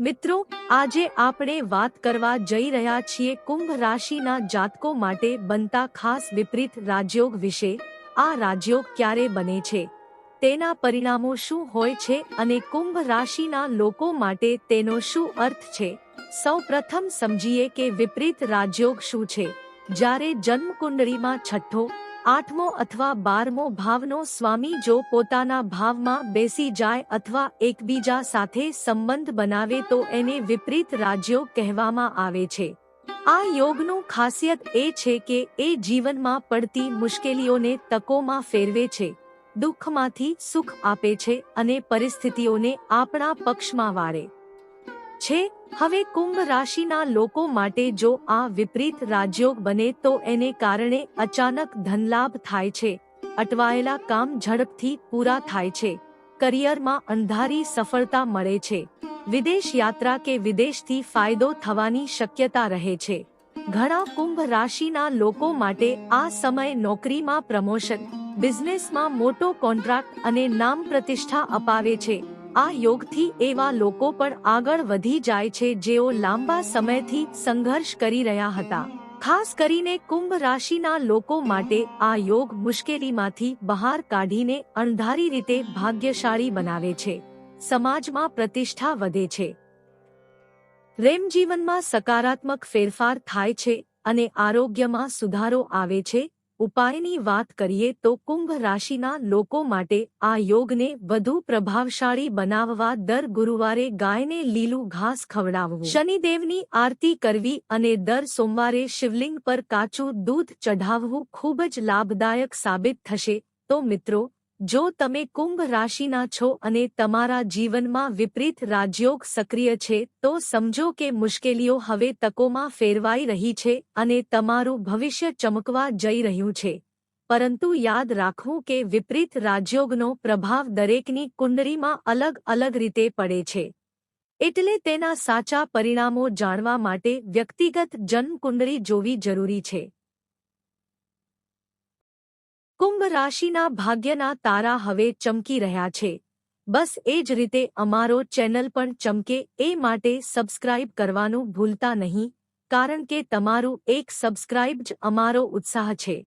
મિત્રો, આજે આપણે વાત કરવા જઈ રહ્યા છીએ કુંભ રાશિના જાતકો માટે બનતા ખાસ વિપરીત રાજયોગ વિશે. આ રાજયોગ ક્યારે બને છે? તેના પરિણામો શું હોય છે અને કુંભ રાશિના લોકો માટે તેનો શું અર્થ છે? સૌ પ્રથમ સમજીએ કે વિપરીત રાજયોગ શું છે? જ્યારે જન્મ કુંડળીમાં છઠ્ઠો આઠમો અથવા બારમો ભાવનો સ્વામી જો પોતાના ભાવમાં બેસી જાય અથવા એકબીજા સાથે સંબંધ બનાવે તો એને વિપરીત રાજ્યો કહેવામાં આવે છે. આ યોગનું ખાસિયત એ છે કે એ જીવનમાં પડતી મુશ્કેલીઓને તકોમાં ફેરવે છે, દુઃખમાંથી સુખ આપે છે અને પરિસ્થિતિઓને આપણા પક્ષમાં વાળે. છે? હવે કુંભ રાશિના લોકો માટે જો આ વિપરીત રાજયોગ બને તો એને કારણે અચાનક ધનલાભ થાય છે. અટવાયેલા કામ ઝડપથી પૂરા થાય છે. કરિયરમાં અંધારી સફળતા મળે છે. વિદેશ યાત્રા કે વિદેશથી ફાયદો થવાની શક્યતા રહે છે. ઘણા કુંભ રાશિના લોકો માટે આ સમય નોકરીમાં પ્રમોશન, બિઝનેસમાં મોટો કોન્ટ્રાક્ટ અને નામ પ્રતિષ્ઠા અપાવે છે. આ યોગથી એવા લોકો પણ આગળ વધી જાય છે જેઓ લાંબા સમયથી સંઘર્ષ કરી રહ્યા હતા. ખાસ કરીને કુંભ રાશિના લોકો માટે આ યોગ મુશ્કેલીમાંથી બહાર કાઢીને અણધારી રીતે ભાગ્યશાળી બનાવે છે. સમાજમાં પ્રતિષ્ઠા વધે છે. રેમ જીવનમાં સકારાત્મક ફેરફાર થાય છે અને આરોગ્યમાં સુધારો આવે છે. ઉપાયની વાત કરીએ તો કુંભ રાશિના લોકો માટે આ યોગને વધુ પ્રભાવશાળી બનાવવા દર ગુરુવારે ગાયને લીલું ઘાસ ખવડાવવું. શનિદેવની આરતી કરવી અને દર સોમવારે શિવલિંગ પર કાચું દૂધ ચઢાવવું ખૂબ જ લાભદાયક સાબિત થશે. તો મિત્રો જો તમે કુંભ રાશિના છો અને તમારા જીવનમાં વિપરીત રાજયોગ સક્રિય છે, તો સમજો કે મુશ્કેલીઓ હવે તકોમાં ફેરવાઈ રહી છે અને તમારું ભવિષ્ય ચમકવા જઈ રહ્યું છે. પરંતુ યાદ રાખવું કે વિપરીત રાજયોગનો પ્રભાવ દરેકની કુંડળીમાં અલગ અલગ રીતે પડે છે. એટલે તેના સાચા પરિણામો જાણવા માટે વ્યક્તિગત જન્મ કુંડળી જોવી જરૂરી છે. કુંભ રાશિના ભાગ્યના તારા હવે ચમકી રહ્યા છે. બસ એ જ રીતે અમારો ચેનલ પણ ચમકે એ માટે સબસ્ક્રાઇબ કરવાનું ભૂલતા નહીં, કારણ કે તમારું એક સબસ્ક્રાઇબ જ અમારો ઉત્સાહ છે.